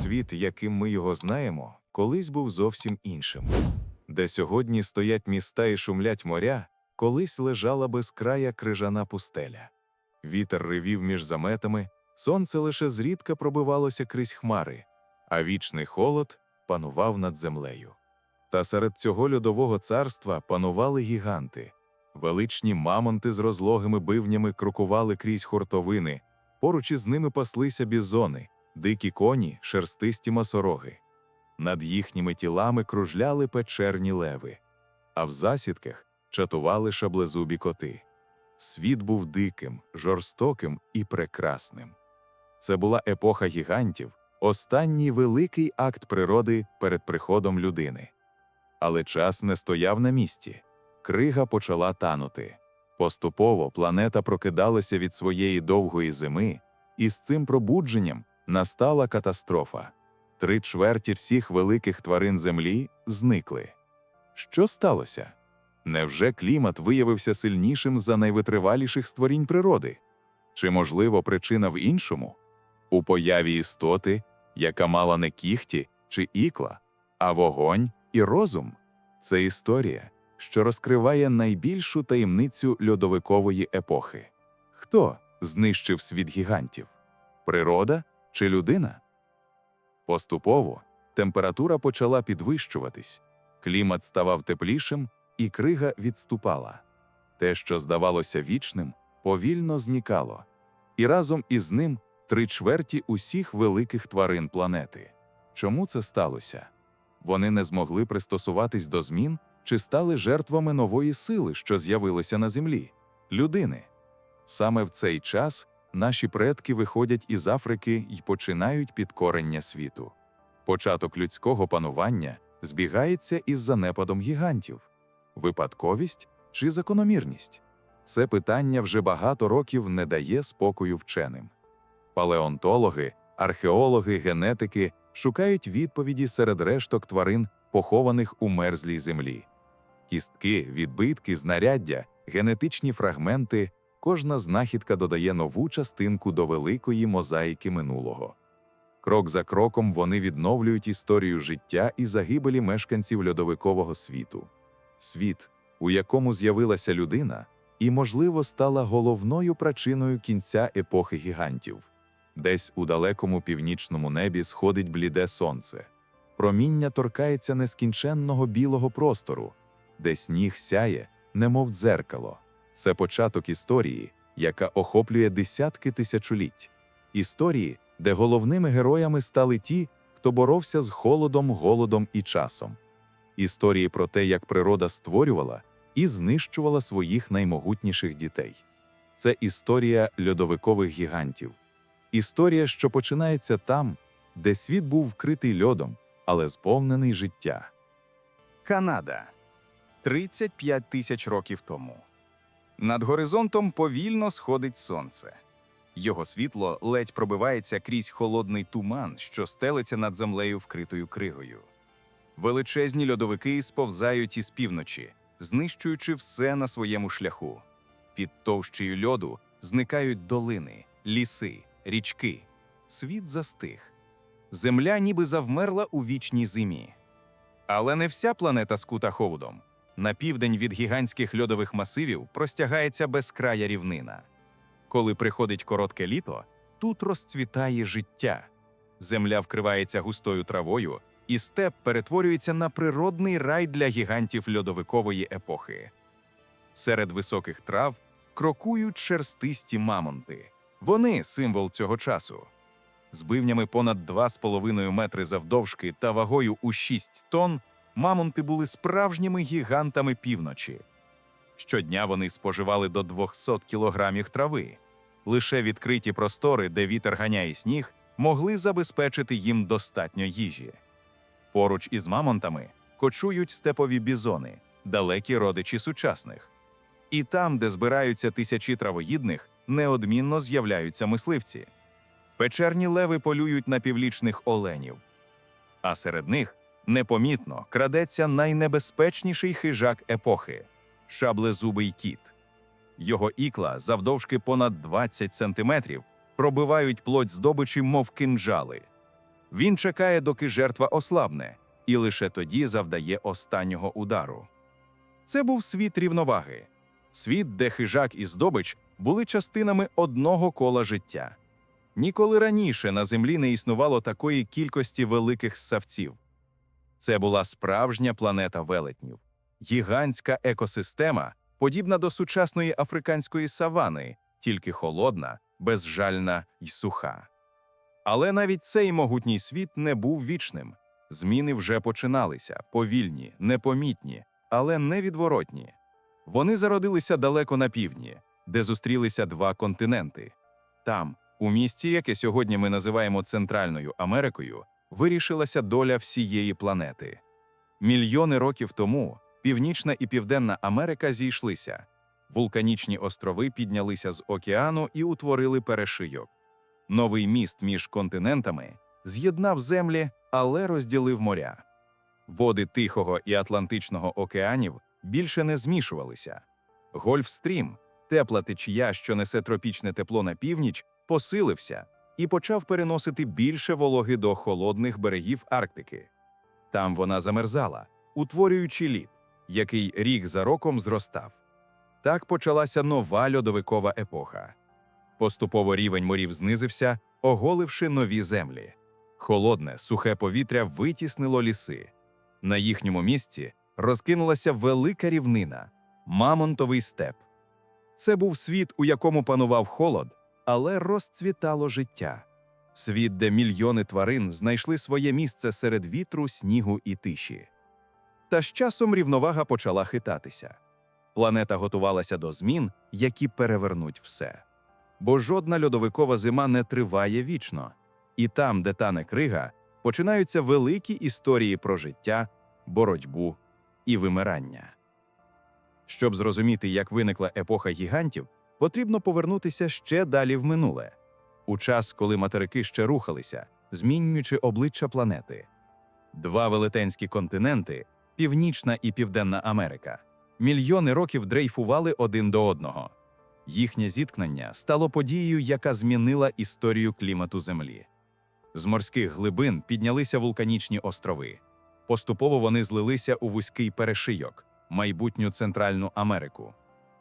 світ, яким ми його знаємо, колись був зовсім іншим. Де сьогодні стоять міста і шумлять моря, колись лежала безкрая крижана пустеля. Вітер ревів між заметами, сонце лише зрідка пробивалося крізь хмари, а вічний холод панував над землею. Та серед цього льодового царства панували гіганти. Величні мамонти з розлогими бивнями крокували крізь хуртовини, поруч із ними паслися бізони, дикі коні, шерстисті масороги. Над їхніми тілами кружляли печерні леви, а в засідках чатували шаблезубі коти. Світ був диким, жорстоким і прекрасним. Це була епоха гігантів, останній великий акт природи перед приходом людини. Але час не стояв на місці. Крига почала танути. Поступово планета прокидалася від своєї довгої зими, і з цим пробудженням настала катастрофа. Три чверті всіх великих тварин Землі зникли. Що сталося? Невже клімат виявився сильнішим за найвитриваліших створінь природи? Чи, можливо, причина в іншому? У появі істоти, яка мала не кіхті чи ікла, а вогонь і розум? Це історія, що розкриває найбільшу таємницю льодовикової епохи. Хто знищив світ гігантів? Природа чи людина? Поступово температура почала підвищуватись, клімат ставав теплішим, і крига відступала. Те, що здавалося вічним, повільно зникало, і разом із ним три чверті усіх великих тварин планети. Чому це сталося? Вони не змогли пристосуватись до змін чи стали жертвами нової сили, що з'явилося на землі людини. Саме в цей час наші предки виходять із Африки і починають підкорення світу. Початок людського панування збігається із занепадом гігантів випадковість чи закономірність. Це питання вже багато років не дає спокою вченим. Палеонтологи, археологи, генетики шукають відповіді серед решток тварин, похованих у мерзлій землі. Кістки, відбитки, знаряддя, генетичні фрагменти кожна знахідка додає нову частинку до великої мозаїки минулого. Крок за кроком вони відновлюють історію життя і загибелі мешканців льодовикового світу. Світ, у якому з'явилася людина, і, можливо, стала головною причиною кінця епохи гігантів. Десь у далекому північному небі сходить бліде сонце. Проміння торкається нескінченного білого простору, де сніг сяє, немов дзеркало. Це початок історії, яка охоплює десятки тисячоліть. Історії, де головними героями стали ті, хто боровся з холодом, голодом і часом. Історії про те, як природа створювала і знищувала своїх наймогутніших дітей. Це історія льодовикових гігантів. Історія, що починається там, де світ був вкритий льодом, але сповнений життя. Канада 35 тисяч років тому. Над горизонтом повільно сходить сонце. Його світло ледь пробивається крізь холодний туман, що стелиться над землею вкритою кригою. Величезні льодовики сповзають із півночі, знищуючи все на своєму шляху. Під товщею льоду зникають долини, ліси, річки. Світ застиг. Земля ніби завмерла у вічній зимі. Але не вся планета скута холодом. На південь від гігантських льодових масивів простягається безкрая рівнина. Коли приходить коротке літо, тут розцвітає життя. Земля вкривається густою травою, і степ перетворюється на природний рай для гігантів льодовикової епохи. Серед високих трав крокують шерстисті мамонти. Вони символ цього часу. З бивнями понад 2,5 метри завдовжки та вагою у 6 тонн мамонти були справжніми гігантами півночі. Щодня вони споживали до 200 кілограмів трави. Лише відкриті простори, де вітер ганяє сніг, могли забезпечити їм достатньо їжі. Поруч із мамонтами кочують степові бізони, далекі родичі сучасних. І там, де збираються тисячі травоїдних, неодмінно з'являються мисливці. Печерні леви полюють на півлічних оленів. А серед них непомітно крадеться найнебезпечніший хижак епохи шаблезубий кіт. Його ікла завдовжки понад 20 сантиметрів пробивають плоть здобичі, мов кинджали. Він чекає, доки жертва ослабне, і лише тоді завдає останнього удару. Це був світ рівноваги, світ, де хижак і здобич були частинами одного кола життя. Ніколи раніше на землі не існувало такої кількості великих ссавців. Це була справжня планета велетнів, гігантська екосистема, подібна до сучасної африканської савани, тільки холодна, безжальна й суха. Але навіть цей могутній світ не був вічним. Зміни вже починалися, повільні, непомітні, але невідворотні. Вони зародилися далеко на півдні, де зустрілися два континенти. Там, у місті, яке сьогодні ми називаємо Центральною Америкою, вирішилася доля всієї планети. Мільйони років тому Північна і Південна Америка зійшлися. Вулканічні острови піднялися з океану і утворили перешийок. Новий міст між континентами з'єднав землі, але розділив моря. Води Тихого і Атлантичного океанів більше не змішувалися. Гольфстрім, тепла течія, що несе тропічне тепло на північ, посилився і почав переносити більше вологи до холодних берегів Арктики. Там вона замерзала, утворюючи лід, який рік за роком зростав. Так почалася нова льодовикова епоха. Поступово рівень морів знизився, оголивши нові землі. Холодне, сухе повітря витіснило ліси. На їхньому місці розкинулася велика рівнина мамонтовий степ. Це був світ, у якому панував холод, але розцвітало життя. Світ, де мільйони тварин знайшли своє місце серед вітру, снігу і тиші. Та з часом рівновага почала хитатися. Планета готувалася до змін, які перевернуть все. Бо жодна льодовикова зима не триває вічно, і там, де тане крига, починаються великі історії про життя, боротьбу і вимирання. Щоб зрозуміти, як виникла епоха гігантів, потрібно повернутися ще далі в минуле, у час, коли материки ще рухалися, змінюючи обличчя планети. Два велетенські континенти Північна і Південна Америка, мільйони років дрейфували один до одного. Їхнє зіткнення стало подією, яка змінила історію клімату Землі. З морських глибин піднялися вулканічні острови. Поступово вони злилися у вузький перешийок, майбутню Центральну Америку.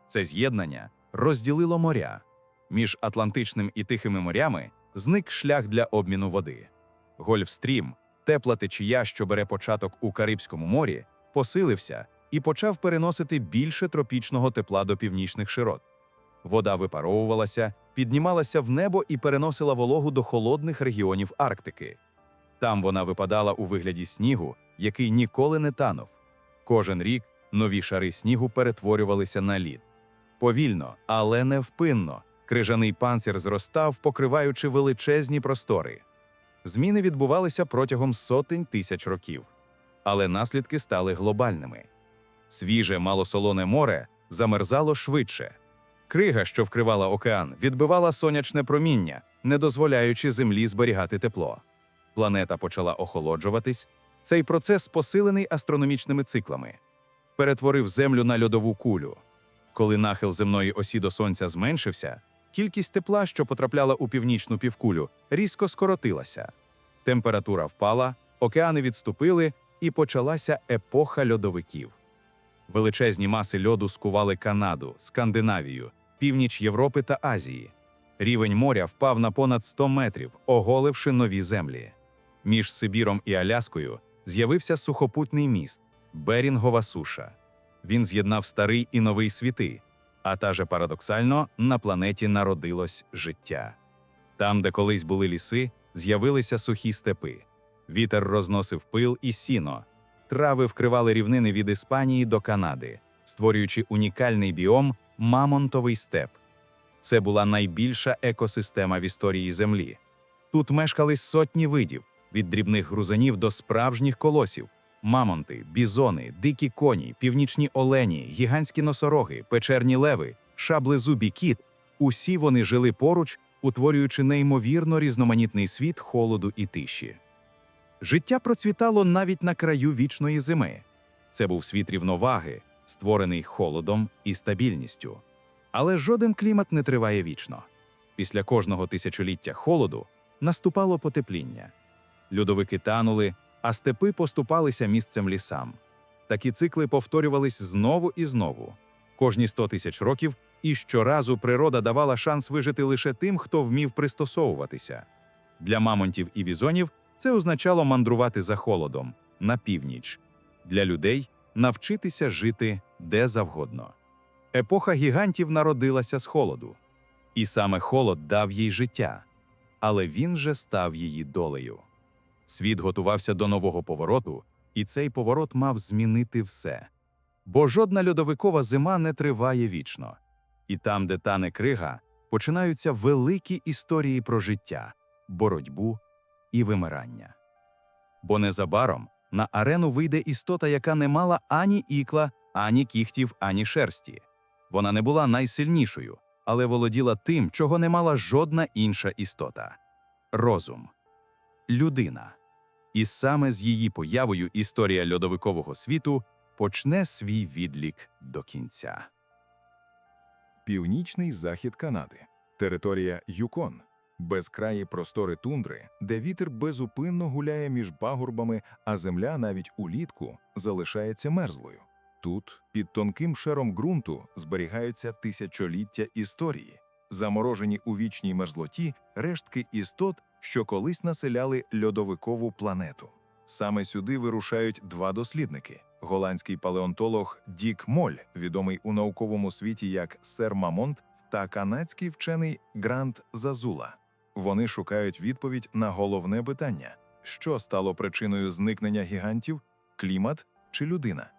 Це з'єднання розділило моря. Між Атлантичним і Тихими морями зник шлях для обміну води. Гольфстрім, тепла течія, що бере початок у Карибському морі, посилився і почав переносити більше тропічного тепла до північних широт. Вода випаровувалася, піднімалася в небо і переносила вологу до холодних регіонів Арктики. Там вона випадала у вигляді снігу, який ніколи не танув. Кожен рік нові шари снігу перетворювалися на лід. Повільно, але невпинно, крижаний панцир зростав, покриваючи величезні простори. Зміни відбувалися протягом сотень тисяч років, але наслідки стали глобальними. Свіже малосолоне море замерзало швидше. Крига, що вкривала океан, відбивала сонячне проміння, не дозволяючи землі зберігати тепло. Планета почала охолоджуватись. Цей процес, посилений астрономічними циклами, перетворив Землю на льодову кулю. Коли нахил земної осі до сонця зменшився, кількість тепла, що потрапляла у північну півкулю, різко скоротилася. Температура впала, океани відступили, і почалася епоха льодовиків. Величезні маси льоду скували Канаду, Скандинавію, північ Європи та Азії. Рівень моря впав на понад 100 метрів, оголивши нові землі. Між Сибіром і Аляскою з'явився сухопутний міст Берінгова суша. Він з'єднав старий і новий світи, а та же парадоксально на планеті народилось життя. Там, де колись були ліси, з'явилися сухі степи. Вітер розносив пил і сіно. Трави вкривали рівнини від Іспанії до Канади, створюючи унікальний біом Мамонтовий степ. Це була найбільша екосистема в історії Землі. Тут мешкали сотні видів від дрібних грузанів до справжніх колосів: мамонти, бізони, дикі коні, північні олені, гігантські носороги, печерні леви, шаблезубі кіт. Усі вони жили поруч, утворюючи неймовірно різноманітний світ холоду і тиші. Життя процвітало навіть на краю вічної зими. Це був світ рівноваги, створений холодом і стабільністю. Але жоден клімат не триває вічно. Після кожного тисячоліття холоду наступало потепління. льодовики танули, а степи поступалися місцем лісам. Такі цикли повторювались знову і знову. Кожні 100 тисяч років, і щоразу природа давала шанс вижити лише тим, хто вмів пристосовуватися. Для мамонтів і візонів це означало мандрувати за холодом на північ. Для людей навчитися жити де завгодно. Епоха гігантів народилася з холоду, і саме холод дав їй життя, але він же став її долею. Світ готувався до нового повороту, і цей поворот мав змінити все. Бо жодна льодовикова зима не триває вічно. І там, де тане крига, починаються великі історії про життя, боротьбу і вимирання. Бо незабаром на арену вийде істота, яка не мала ані ікла, ані кіхтів, ані шерсті. Вона не була найсильнішою, але володіла тим, чого не мала жодна інша істота розум, людина. І саме з її появою історія льодовикового світу почне свій відлік до кінця. Північний захід Канади, територія Юкон, безкраї простори тундри, де вітер безупинно гуляє між пагорбами, а земля навіть улітку залишається мерзлою. Тут, під тонким шаром ґрунту, зберігаються тисячоліття історії, заморожені у вічній мерзлоті рештки істот, що колись населяли льодовикову планету. Саме сюди вирушають два дослідники: голландський палеонтолог Дік Моль, відомий у науковому світі як Сер Мамонт, та канадський вчений Грант Зазула. Вони шукають відповідь на головне питання: що стало причиною зникнення гігантів, клімат чи людина?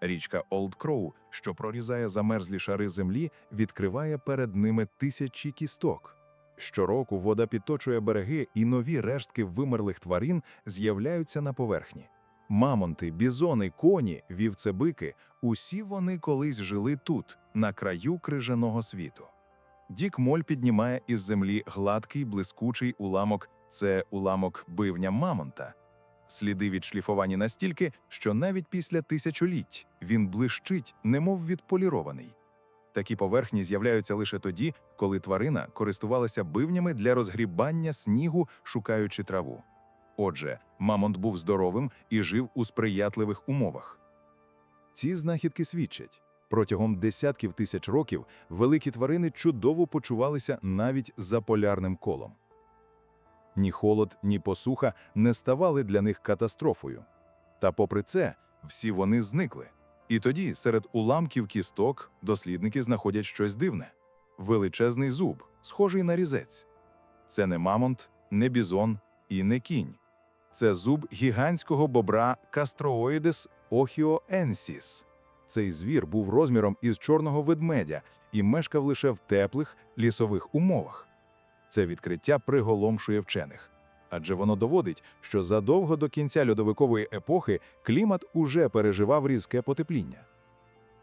Річка Олд Кроу, що прорізає замерзлі шари землі, відкриває перед ними тисячі кісток. Щороку вода підточує береги, і нові рештки вимерлих тварин з'являються на поверхні. Мамонти, бізони, коні, вівцебики усі вони колись жили тут, на краю крижаного світу. Дік Моль піднімає із землі гладкий блискучий уламок це уламок бивня мамонта. Сліди відшліфовані настільки, що навіть після тисячоліть він блищить, немов відполірований. Такі поверхні з'являються лише тоді, коли тварина користувалася бивнями для розгрібання снігу, шукаючи траву. Отже, мамонт був здоровим і жив у сприятливих умовах. Ці знахідки свідчать. Протягом десятків тисяч років великі тварини чудово почувалися навіть за полярним колом. Ні холод, ні посуха не ставали для них катастрофою. Та попри це, всі вони зникли. І тоді серед уламків кісток дослідники знаходять щось дивне величезний зуб, схожий на різець. Це не мамонт, не бізон і не кінь. Це зуб гігантського бобра Castroides ochioensis. Цей звір був розміром із чорного ведмедя і мешкав лише в теплих лісових умовах. Це відкриття приголомшує вчених, адже воно доводить, що задовго до кінця льодовикової епохи клімат уже переживав різке потепління.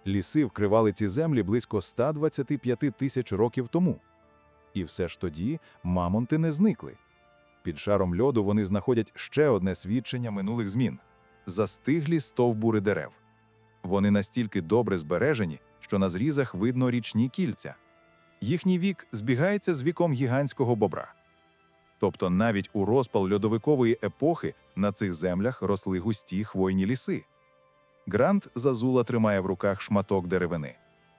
Ліси вкривали ці землі близько 125 тисяч років тому. І все ж тоді мамонти не зникли. Під шаром льоду вони знаходять ще одне свідчення минулих змін застиглі стовбури дерев. Вони настільки добре збережені, що на зрізах видно річні кільця. Їхній вік збігається з віком гігантського бобра. Тобто навіть у розпал льодовикової епохи на цих землях росли густі хвойні ліси. Грант Зазула тримає в руках шматок деревини.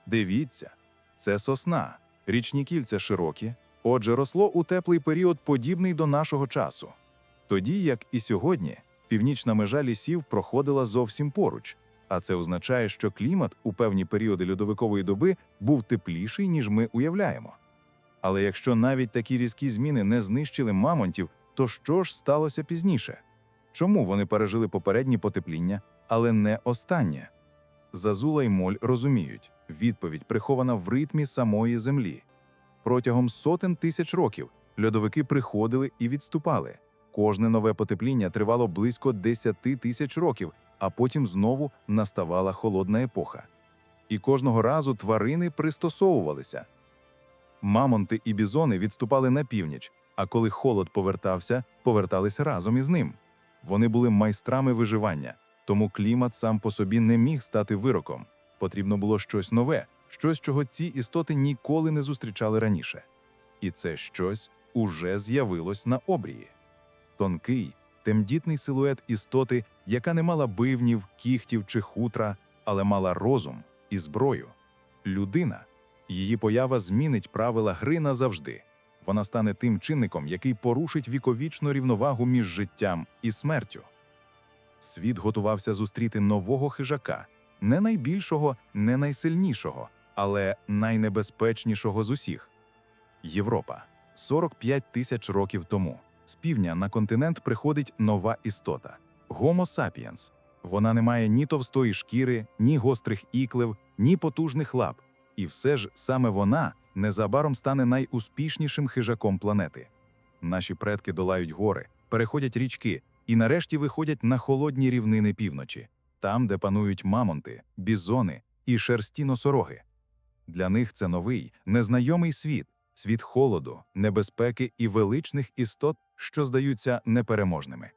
Дивіться, це сосна, річні кільця широкі, отже, росло у теплий період, подібний до нашого часу. Тоді, як і сьогодні, північна межа лісів проходила зовсім поруч, а це означає, що клімат у певні періоди льодовикової доби був тепліший, ніж ми уявляємо. Але якщо навіть такі різкі зміни не знищили мамонтів, то що ж сталося пізніше? Чому вони пережили попередні потепління, але не останнє? Зазула й Моль розуміють, відповідь прихована в ритмі самої землі. Протягом сотень тисяч років льодовики приходили і відступали. Кожне нове потепління тривало близько 10 тисяч років, а потім знову наставала холодна епоха. І кожного разу тварини пристосовувалися. Мамонти і бізони відступали на північ, а коли холод повертався, повертались разом із ним. Вони були майстрами виживання, тому клімат сам по собі не міг стати вироком. Потрібно було щось нове, щось, чого ці істоти ніколи не зустрічали раніше. І це щось уже з'явилось на обрії. Тонкий, темдітний силует істоти, яка не мала бивнів, кіхтів чи хутра, але мала розум і зброю. Людина. Її поява змінить правила гри назавжди. Вона стане тим чинником, який порушить віковічну рівновагу між життям і смертю. Світ готувався зустріти нового хижака, не найбільшого, не найсильнішого, але найнебезпечнішого з усіх. Європа 45 тисяч років тому. З півдня на континент приходить нова істота Homo sapiens. Вона не має ні товстої шкіри, ні гострих іклев, ні потужних лап. І все ж саме вона незабаром стане найуспішнішим хижаком планети. Наші предки долають гори, переходять річки і нарешті виходять на холодні рівнини півночі, там, де панують мамонти, бізони і шерсті носороги. Для них це новий, незнайомий світ, світ холоду, небезпеки і величних істот, що здаються непереможними.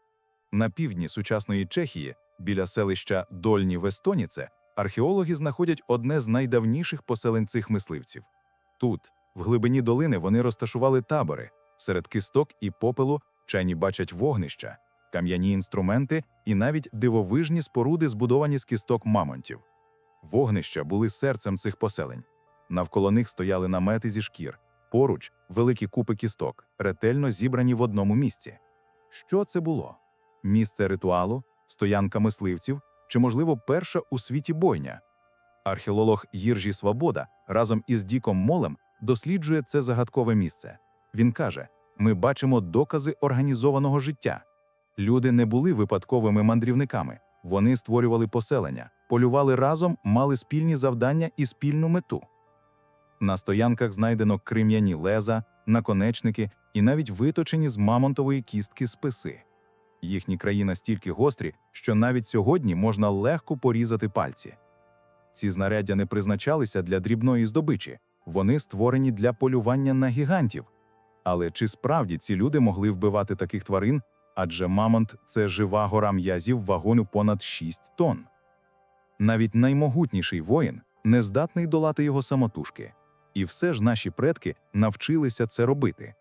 На півдні сучасної Чехії, біля селища Дольні Вестоніце, археологи знаходять одне з найдавніших поселень цих мисливців. Тут, в глибині долини, вони розташували табори. Серед кисток і попелу вчені бачать вогнища, кам'яні інструменти і навіть дивовижні споруди, збудовані з кісток мамонтів. Вогнища були серцем цих поселень. Навколо них стояли намети зі шкір, поруч великі купи кісток, ретельно зібрані в одному місці. Що це було? Місце ритуалу, стоянка мисливців чи, можливо, перша у світі бойня? Археолог Їржі Свобода разом із Діком Молем досліджує це загадкове місце. Він каже: ми бачимо докази організованого життя. Люди не були випадковими мандрівниками, вони створювали поселення, полювали разом, мали спільні завдання і спільну мету. На стоянках знайдено крем'яні леза, наконечники і навіть виточені з мамонтової кістки списи. Їхні краї настільки гострі, що навіть сьогодні можна легко порізати пальці. Ці знаряддя не призначалися для дрібної здобичі, вони створені для полювання на гігантів. Але чи справді ці люди могли вбивати таких тварин? Адже мамонт це жива гора м'язів вагоню понад 6 тонн. Навіть наймогутніший воїн не здатний долати його самотужки. І все ж наші предки навчилися це робити.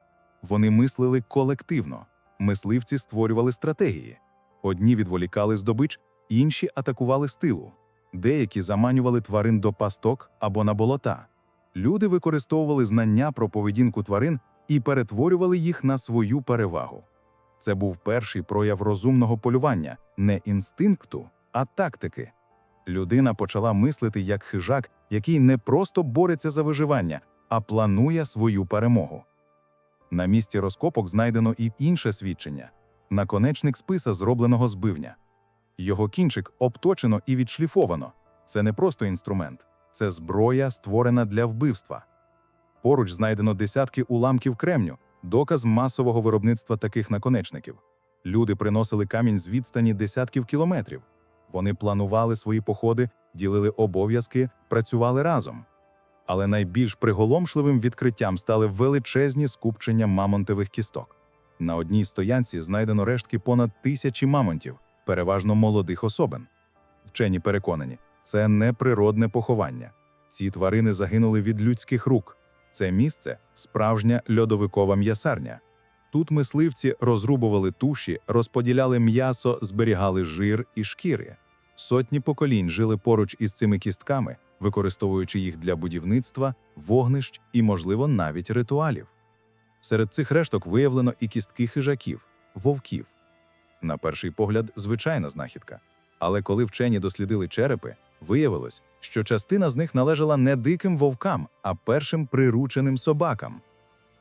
Вони мислили колективно, мисливці створювали стратегії. Одні відволікали здобич, інші атакували з тилу. Деякі заманювали тварин до пасток або на болота. Люди використовували знання про поведінку тварин і перетворювали їх на свою перевагу. Це був перший прояв розумного полювання, не інстинкту, а тактики. Людина почала мислити як хижак, який не просто бореться за виживання, а планує свою перемогу. На місці розкопок знайдено і інше свідчення наконечник списа, зробленого з бивня. Його кінчик обточено і відшліфовано. Це не просто інструмент, це зброя, створена для вбивства. Поруч знайдено десятки уламків кремню, доказ масового виробництва таких наконечників. Люди приносили камінь з відстані десятків кілометрів. Вони планували свої походи, ділили обов'язки, працювали разом. Але найбільш приголомшливим відкриттям стали величезні скупчення мамонтових кісток. На одній стоянці знайдено рештки понад тисячі мамонтів, переважно молодих особин. Вчені переконані, це не природне поховання. Ці тварини загинули від людських рук. Це місце справжня льодовикова м'ясарня. Тут мисливці розрубували туші, розподіляли м'ясо, зберігали жир і шкіри. Сотні поколінь жили поруч із цими кістками, використовуючи їх для будівництва, вогнищ і, можливо, навіть ритуалів. Серед цих решток виявлено і кістки хижаків, вовків. На перший погляд, звичайна знахідка. Але коли вчені дослідили черепи, виявилось, що частина з них належала не диким вовкам, а першим прирученим собакам.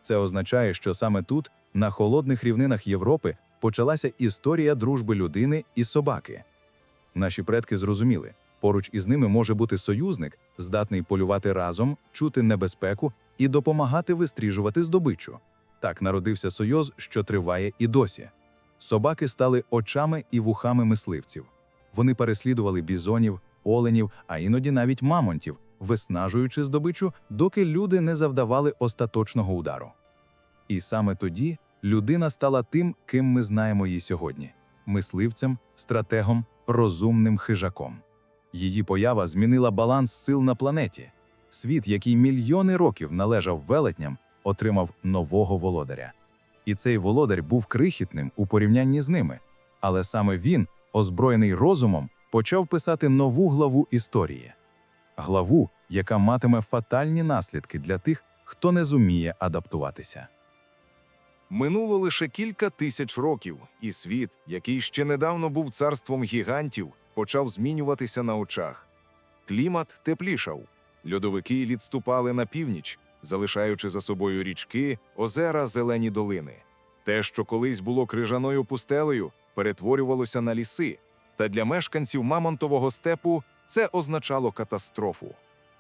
Це означає, що саме тут, на холодних рівнинах Європи, почалася історія дружби людини і собаки. Наші предки зрозуміли, поруч із ними може бути союзник, здатний полювати разом, чути небезпеку і допомагати вистріжувати здобичу. Так народився союз, що триває і досі. Собаки стали очами і вухами мисливців. Вони переслідували бізонів, оленів, а іноді навіть мамонтів, виснажуючи здобичу, доки люди не завдавали остаточного удару. І саме тоді людина стала тим, ким ми знаємо її сьогодні мисливцем, стратегом, розумним хижаком. Її поява змінила баланс сил на планеті. Світ, який мільйони років належав велетням, отримав нового володаря. І цей володар був крихітним у порівнянні з ними, Але саме він, озброєний розумом, почав писати нову главу історії. Главу, яка матиме фатальні наслідки для тих, хто не зуміє адаптуватися. Минуло лише кілька тисяч років, і світ, який ще недавно був царством гігантів, почав змінюватися на очах. Клімат теплішав, льодовики відступали на північ, залишаючи за собою річки, озера, зелені долини. Те, що колись було крижаною пустелею, перетворювалося на ліси, та для мешканців мамонтового степу це означало катастрофу.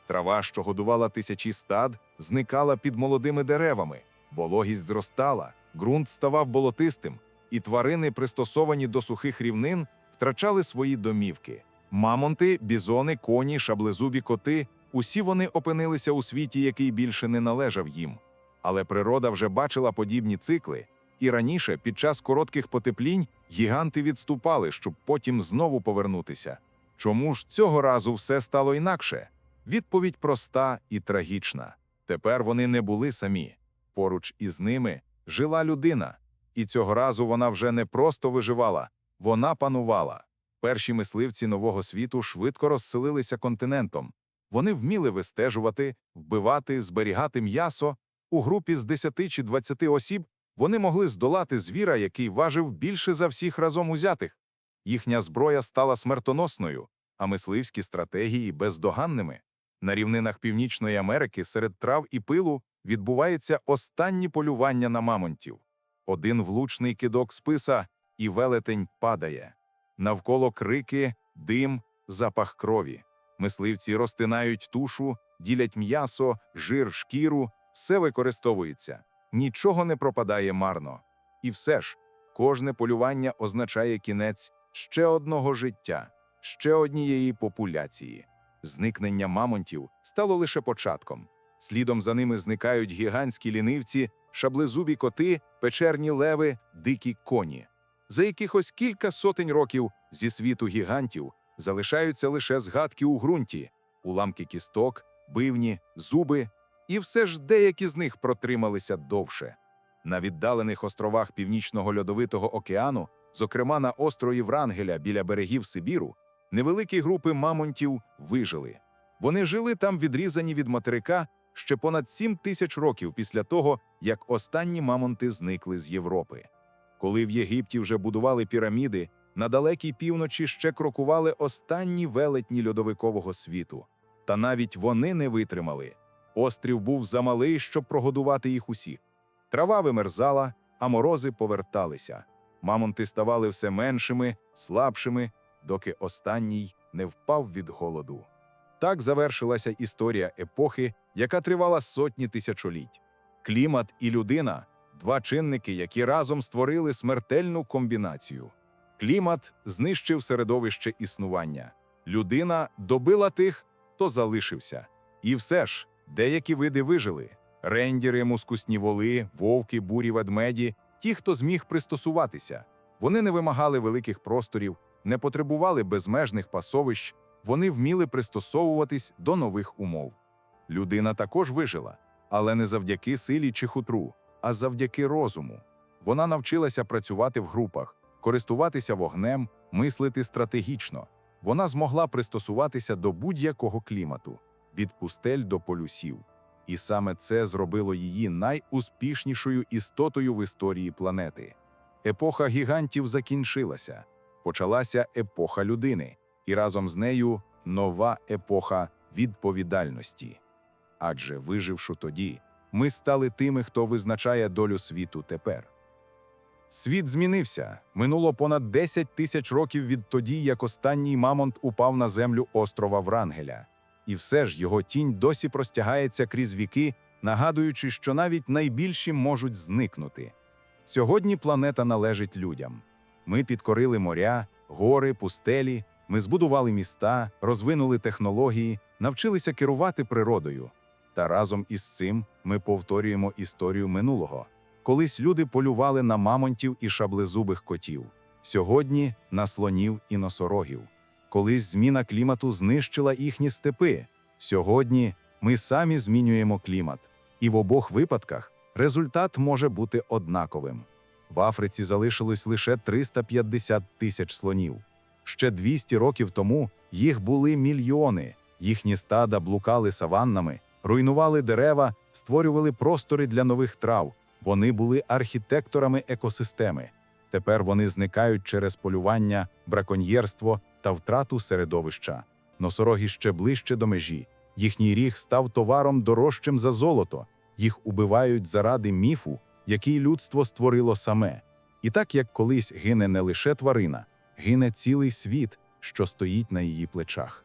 Трава, що годувала тисячі стад, зникала під молодими деревами, вологість зростала, ґрунт ставав болотистим, і тварини, пристосовані до сухих рівнин, втрачали свої домівки. Мамонти, бізони, коні, шаблезубі коти усі вони опинилися у світі, який більше не належав їм. Але природа вже бачила подібні цикли, і раніше, під час коротких потеплінь, гіганти відступали, щоб потім знову повернутися. Чому ж цього разу все стало інакше? Відповідь проста і трагічна. Тепер вони не були самі. Поруч із ними жила людина, і цього разу вона вже не просто виживала, вона панувала. Перші мисливці нового світу швидко розселилися континентом. Вони вміли вистежувати, вбивати, зберігати м'ясо. У групі з 10 чи 20 осіб вони могли здолати звіра, який важив більше за всіх разом узятих. Їхня зброя стала смертоносною, а мисливські стратегії бездоганними. На рівнинах Північної Америки серед трав і пилу відбувається останні полювання на мамонтів. Один влучний кидок списа, і велетень падає. Навколо крики, дим, запах крові. Мисливці розтинають тушу, ділять м'ясо, жир, шкіру, все використовується. Нічого не пропадає марно. І все ж, кожне полювання означає кінець ще одного життя, ще однієї популяції. Зникнення мамонтів стало лише початком. Слідом за ними зникають гігантські лінивці, шаблезубі коти, печерні леви, дикі коні. За якихось кілька сотень років зі світу гігантів залишаються лише згадки у ґрунті, уламки кісток, бивні, зуби, і все ж деякі з них протрималися довше. На віддалених островах Північного льодовитого океану, зокрема на острові Врангеля біля берегів Сибіру, невеликі групи мамонтів вижили. Вони жили там відрізані від материка ще понад 7 тисяч років після того, як останні мамонти зникли з Європи. Коли в Єгипті вже будували піраміди, на далекій півночі ще крокували останні велетні льодовикового світу. Та навіть вони не витримали. Острів був замалий, щоб прогодувати їх усіх. Трава вимерзала, а морози поверталися. Мамонти ставали все меншими, слабшими, доки останній не впав від голоду. Так завершилася історія епохи, яка тривала сотні тисячоліть. Клімат і людина два чинники, які разом створили смертельну комбінацію. Клімат знищив середовище існування, людина добила тих, хто залишився. І все ж, деякі види вижили: рендіри, мускусні воли, вовки, бурі ведмеді, ті, хто зміг пристосуватися. Вони не вимагали великих просторів, не потребували безмежних пасовищ, вони вміли пристосовуватись до нових умов. Людина також вижила, але не завдяки силі чи хутру, а завдяки розуму. Вона навчилася працювати в групах, користуватися вогнем, мислити стратегічно. Вона змогла пристосуватися до будь-якого клімату від пустель до полюсів. І саме це зробило її найуспішнішою істотою в історії планети. Епоха гігантів закінчилася, почалася епоха людини, і разом з нею нова епоха відповідальності. Адже, виживши тоді, ми стали тими, хто визначає долю світу тепер. Світ змінився. Минуло понад 10 тисяч років відтоді, як останній мамонт упав на землю острова Врангеля. І все ж його тінь досі простягається крізь віки, нагадуючи, що навіть найбільші можуть зникнути. Сьогодні планета належить людям. Ми підкорили моря, гори, пустелі, ми збудували міста, розвинули технології, навчилися керувати природою. Та разом із цим ми повторюємо історію минулого. Колись люди полювали на мамонтів і шаблезубих котів, сьогодні на слонів і носорогів. Колись зміна клімату знищила їхні степи. Сьогодні ми самі змінюємо клімат, і в обох випадках результат може бути однаковим В Африці залишилось лише 350 тисяч слонів. Ще 200 років тому їх були мільйони. Їхні стада блукали саваннами, руйнували дерева, створювали простори для нових трав. Вони були архітекторами екосистеми. Тепер вони зникають через полювання, браконьєрство та втрату середовища. Носороги ще ближче до межі. Їхній ріг став товаром дорожчим за золото. Їх убивають заради міфу, який людство створило саме. І так як колись гине не лише тварина, гине цілий світ, що стоїть на її плечах.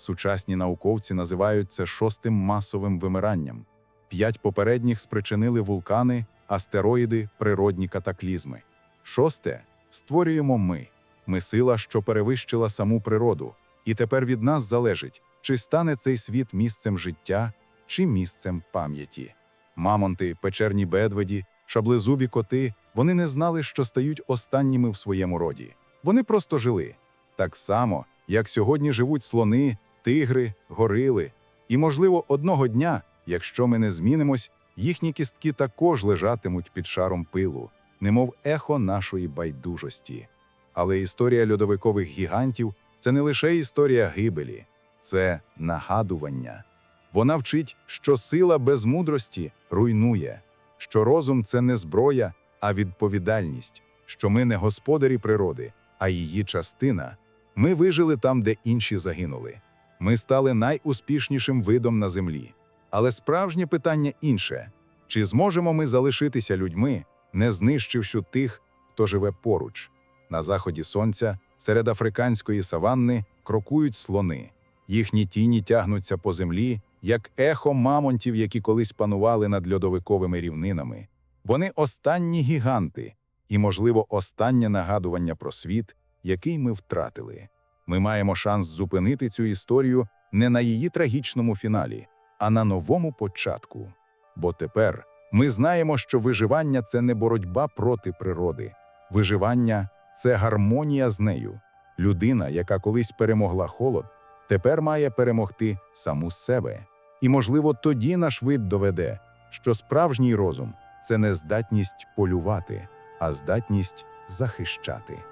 Сучасні науковці називають це шостим масовим вимиранням. П'ять попередніх спричинили вулкани, астероїди, природні катаклізми. Шосте створюємо ми. Ми сила, що перевищила саму природу, і тепер від нас залежить, чи стане цей світ місцем життя, чи місцем пам'яті. Мамонти, печерні бедведі, шаблезубі коти вони не знали, що стають останніми в своєму роді. Вони просто жили так само, як сьогодні живуть слони, тигри, горили. І, можливо, одного дня, якщо ми не змінимось, їхні кістки також лежатимуть під шаром пилу, немов ехо нашої байдужості. Але історія льодовикових гігантів це не лише історія гибелі, це нагадування. Вона вчить, що сила без мудрості руйнує, що розум це не зброя, а відповідальність, що ми не господарі природи, а її частина. Ми вижили там, де інші загинули. Ми стали найуспішнішим видом на землі. Але справжнє питання інше: чи зможемо ми залишитися людьми, не знищивши тих, хто живе поруч? На заході сонця, серед африканської саванни, крокують слони. Їхні тіні тягнуться по землі, як ехо мамонтів, які колись панували над льодовиковими рівнинами. Вони останні гіганти, і, можливо, останнє нагадування про світ, який ми втратили. Ми маємо шанс зупинити цю історію не на її трагічному фіналі, а на новому початку. Бо тепер ми знаємо, що виживання це не боротьба проти природи, виживання це гармонія з нею. Людина, яка колись перемогла холод, тепер має перемогти саму себе. І, можливо, тоді наш вид доведе, що справжній розум це не здатність полювати, а здатність захищати.